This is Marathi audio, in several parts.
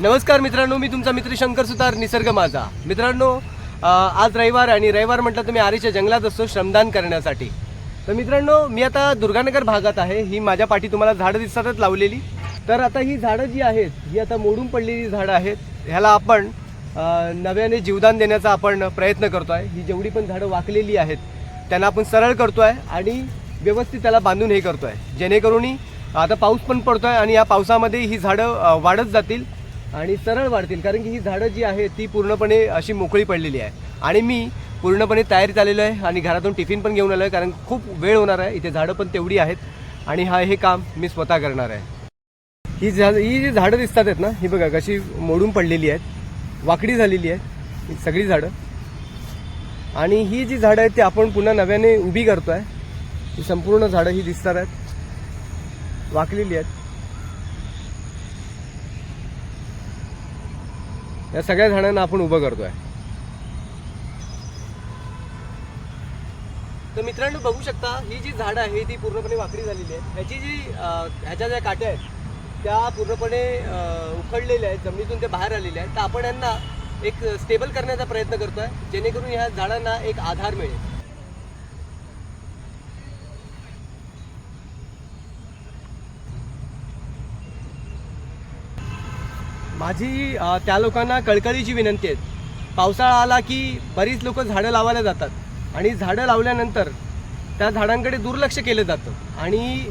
नमस्कार मित्रांनो मी तुमचा मित्र शंकर सुतार निसर्ग माझा. मित्रांनो आज रविवार आणि रविवार म्हटलं तर मी आरीच्या जंगलात असतो श्रमदान करण्यासाठी. तर मित्रांनो मी आता दुर्गानगर भागात आहे. ही माझ्या पाठी तुम्हाला झाडं दिसतातच लावलेली. तर आता ही झाडं जी आहेत ही आता मोडून पडलेली झाडं आहेत. ह्याला आपण नव्याने जीवदान देण्याचा आपण प्रयत्न करतो आहे ही जेवढी पण झाडं वाकलेली आहेत त्यांना आपण सरळ करतो आहे आणि व्यवस्थित त्याला बांधून हे करतो आहे जेणेकरून आता पाऊस पण पडतो आहे आणि या पावसामध्ये ही झाडं वाढत जातील. आणि सरळ वाढतील कारण की ही झाडं जी आहेत ती पूर्णपणे अशी मोकळी पडलेली आहे. आणि मी पूर्णपणे तयारीत आलेलो आहे आणि घरातून टिफिन पण घेऊन आलो आहे कारण खूप वेळ होणार आहे. इथे झाडं पण तेवढी आहेत आणि हा हे काम मी स्वतः करणार आहे. ही झाड ही जी झाडं दिसतात आहेत ना ही बघा कशी मोडून पडलेली आहेत. वाकडी झालेली आहे ही सगळी झाडं. आणि ही जी झाडं आहेत ती आपण पुन्हा नव्याने उभी करतो आहे ही संपूर्ण झाडं ही दिसतात आहेत. वाकलेली आहेत. या सगळ्या झाडांना आपण उभं करतोय. तर मित्रांनो बघू शकता ही जी झाडं आहे ती पूर्णपणे वाकडी झालेली आहे. ह्याची जी ह्याच्या ज्या काट्या आहेत त्या पूर्णपणे उखडलेल्या आहेत जमिनीतून त्या बाहेर आलेल्या आहेत. तर आपण यांना एक स्टेबल करण्याचा प्रयत्न करतोय जेणेकरून ह्या झाडांना एक आधार मिळेल. माझी त्या लोकांना कळकळीची विनंती आहे. पावसाळा आला की बरीच लोक झाडं लावायला जातात. आणि झाडं लावल्यानंतर त्या झाडांकडे दुर्लक्ष केलं जातं. आणि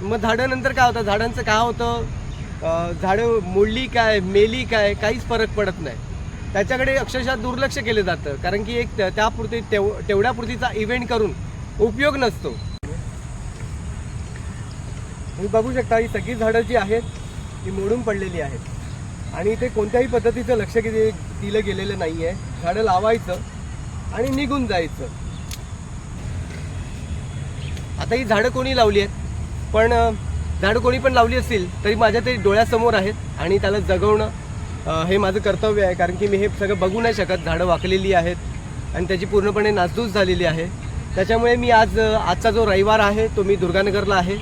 मग झाडं नंतर काय होतं? झाडांचं काय होतं? झाडं मोडली काय? मेली काय? काहीच फरक पडत नाही. त्याच्याकडे अक्षरशः दुर्लक्ष केलं जातं. कारण की एक त्या- त्यापुरती तेव तेवढ्यापुरतीचा इव्हेंट करून उपयोग नसतो. तुम्ही बघू शकता ही सगळी झाडं जी आहेत ती मोडून पडलेली आहेत. आणि इथे कोणत्याही पद्धतीचं लक्ष किती दिलं गेलेलं नाही आहे झाडं लावायचं आणि निघून जायचं. आता ही झाडं कोणी लावली आहेत? पण झाडं कोणी पण लावली असतील तरी माझ्या ते डोळ्यासमोर आहेत आणि त्याला जगवणं हे माझं कर्तव्य आहे. कारण की मी हे सगळं बघू नाही शकत. झाडं वाकलेली आहेत आणि त्याची पूर्णपणे नासधूस झालेली आहे. त्याच्यामुळे मी आज आजचा जो रविवार आहे तो मी दुर्गानगरला आहे.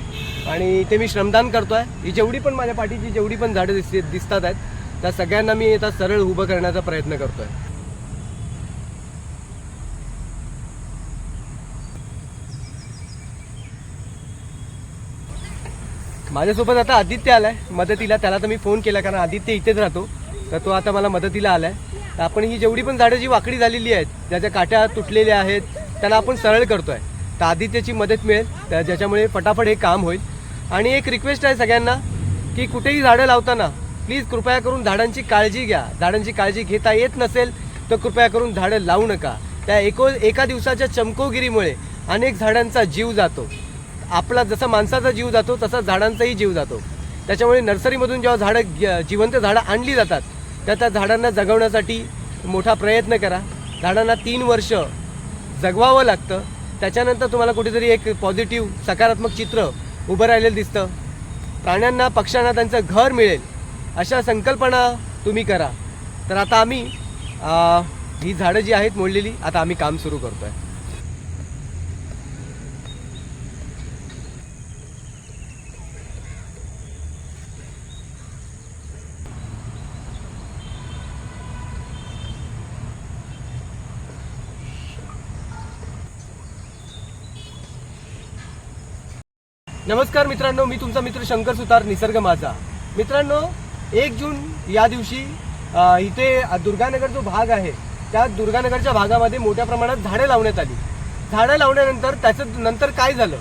आणि ते मी श्रमदान करतो आहे ही जेवढी पण माझ्या पाठीची जेवढी पण झाडं दिसते दिसतात आहेत त्या सगळ्यांना मी आता सरळ उभं करण्याचा प्रयत्न करतो आहे माझ्यासोबत आता आदित्य आलाय. मदतीला त्याला तर मी फोन केला कारण आदित्य इथेच राहतो. तर तो आता मला मदतीला आलाय. तर आपण ही जेवढी पण झाडं जी वाकडी झालेली आहेत ज्याच्या काट्या तुटलेल्या आहेत त्यांना आपण सरळ करतोय. तर आदित्यची मदत मिळेल. त्या- ज्याच्यामुळे फटाफट हे काम होईल. आणि एक रिक्वेस्ट आहे सगळ्यांना की कुठेही झाडं लावताना प्लीज कृपया करून झाडांची काळजी घ्या. झाडांची काळजी घेता येत नसेल तर कृपया करून झाडं लावू नका. त्या एको एका दिवसाच्या चमकोगिरीमुळे अनेक झाडांचा जीव जातो. आपला जसा माणसाचा जीव जातो तसा झाडांचाही जीव जातो. त्याच्यामुळे नर्सरीमधून जेव्हा झाडं ग- जिवंत झाडं आणली जातात त्या त्या झाडांना जगवण्यासाठी मोठा प्रयत्न करा. झाडांना तीन वर्ष जगवावं लागतं. त्याच्यानंतर तुम्हाला कुठेतरी एक पॉझिटिव्ह सकारात्मक चित्र उभं राहिलेलं दिसतं. प्राण्यांना पक्ष्यांना त्यांचं घर मिळेल. अशा संकल्पना तुम्ही करा. तर आता आम्ही अं, ही झाडं जी आहेत मोडलेली आता आम्ही काम सुरू करतो आहे नमस्कार मित्रांनो मी तुमचा मित्र शंकर सुतार निसर्ग माझा. मित्रांनो एक जून या दिवशी इथे दुर्गानगर जो भाग आहे त्या दुर्गानगरच्या भागामध्ये मोठ्या प्रमाणात झाडं लावण्यात आली. झाडं लावल्यानंतर त्याचं नंतर काय झालं?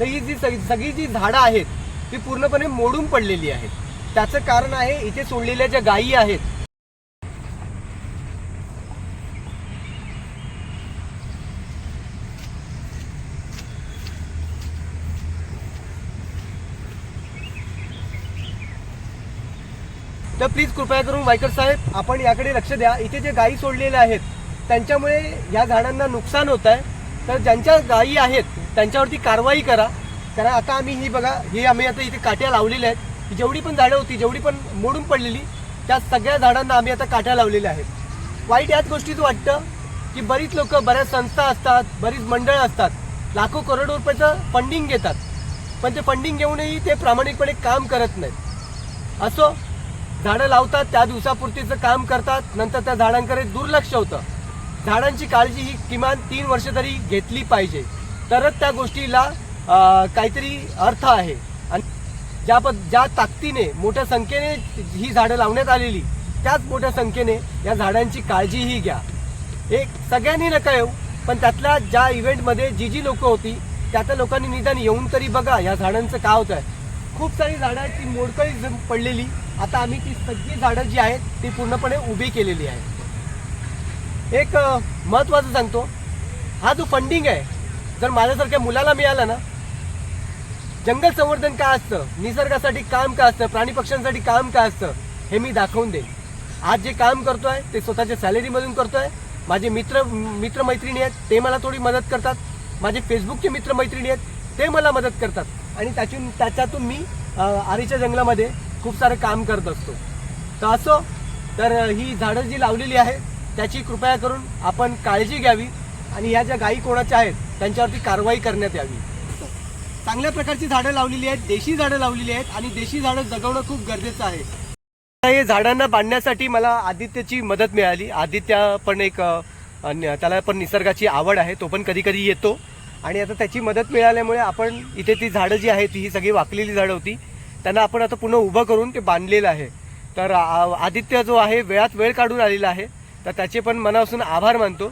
तर ही जी सग- सगळी जी झाडं आहेत ती पूर्णपणे मोडून पडलेली आहेत. त्याचं कारण आहे इथे सोडलेल्या ज्या गायी आहेत तर प्लीज कृपया करून वायकर साहेब आपण याकडे लक्ष द्या. इथे जे गायी सोडलेल्या आहेत त्यांच्यामुळे या झाडांना नुकसान होत आहे. तर ज्यांच्या गायी आहेत त्यांच्यावरती कारवाई करा. कारण आता आम्ही ही बघा ही आम्ही आता इथे काट्या लावलेल्या आहेत. जेवढी पण झाडं होती जेवढी पण मोडून पडलेली त्या सगळ्या झाडांना आम्ही आता काट्या लावलेल्या आहेत. वाईट याच गोष्टीचं वाटतं की बरीच लोक बऱ्याच संस्था असतात बरीच मंडळं असतात लाखो करोडो रुपयाचं फंडिंग घेतात. पण ते फंडिंग घेऊनही ते प्रामाणिकपणे काम करत नाहीत. असो झाडं लावतात त्या दिवसापुरतीचं काम करतात नंतर त्या झाडांकडे दुर्लक्ष होतं. झाडांची काळजी ही किमान तीन वर्ष तरी घेतली पाहिजे. तरच त्या गोष्टीला काहीतरी अर्थ आहे. आणि ज्या पद ज्या ताकदीने मोठ्या संख्येने ही झाडं लावण्यात आलेली त्याच मोठ्या संख्येने या झाडांची काळजीही घ्या. एक सगळ्यांनी नका येऊ पण त्यातल्या ज्या इव्हेंटमध्ये जी जी लोकं होती त्या त्या लोकांनी निदान येऊन तरी बघा या झाडांचं काय होत आहे खूप सारी झाडं आहेत ती मोडकळी पडलेली आता आम्ही ती सगळी झाडं जी आहेत ती पूर्णपणे उभी केलेली आहे एक महत्वाचं महत्त्वाचं सांगतो. हा जो फंडिंग आहे जर माझ्यासारख्या मुलाला मिळाला ना जंगल संवर्धन का असतं निसर्गासाठी काम काय असतं प्राणी पक्ष्यांसाठी काम काय असतं हे मी दाखवून देईन. आज जे काम करतोय ते स्वतःच्या सॅलरीमधून करतोय. माझे मित्र मित्रमैत्रिणी आहेत ते मला थोडी मदत करतात. माझे फेसबुकचे मित्रमैत्रिणी आहेत ते मला मदत करतात. आणि त्याची त्याच्यातून मी आरीच्या जंगलामध्ये खूप सारं काम करत असतो. तर असो तर ही झाडं जी लावलेली आहे त्याची कृपया करून आपण काळजी घ्यावी आणि या ज्या गायी कोणाच्या आहेत त्यांच्यावरती कारवाई करण्यात यावी. चांगल्या प्रकारची झाडं लावलेली आहेत देशी झाडं लावलेली आहेत आणि देशी झाडं जगवणं खूप गरजेचं आहे. हे झाडांना बांधण्यासाठी मला आदित्यची मदत मिळाली. आदित्य पण एक त्याला पण निसर्गाची आवड आहे तो पण कधी कधी येतो. आणि आता त्याची मदत मिळाल्यामुळे आपण इथे ती झाडं जी आहेत ही सगळी वाकलेली झाडं होती त्यांना आपण आता पुन्हा उभं करून ते बांधलेलं आहे. तर आ- आदित्य जो आहे वेळात वेळ काढून आलेला आहे. तर त्याचे पण मनापासून आभार मानतो.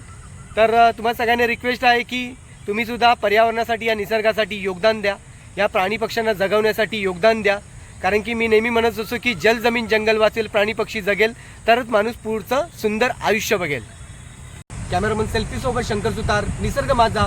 तर तुम्हाला सगळ्यांना रिक्वेस्ट आहे की तुम्हीसुद्धा पर्यावरणासाठी या निसर्गासाठी योगदान द्या. या प्राणी पक्ष्यांना जगवण्यासाठी योगदान द्या. कारण की मी नेहमी म्हणत असतो की जल जमीन जंगल वाचेल प्राणी पक्षी जगेल तरच माणूस पुढचं सुंदर आयुष्य बघेल. कॅमेरामन सेल्फी सोबत शंकर सुतार निसर्ग माझा.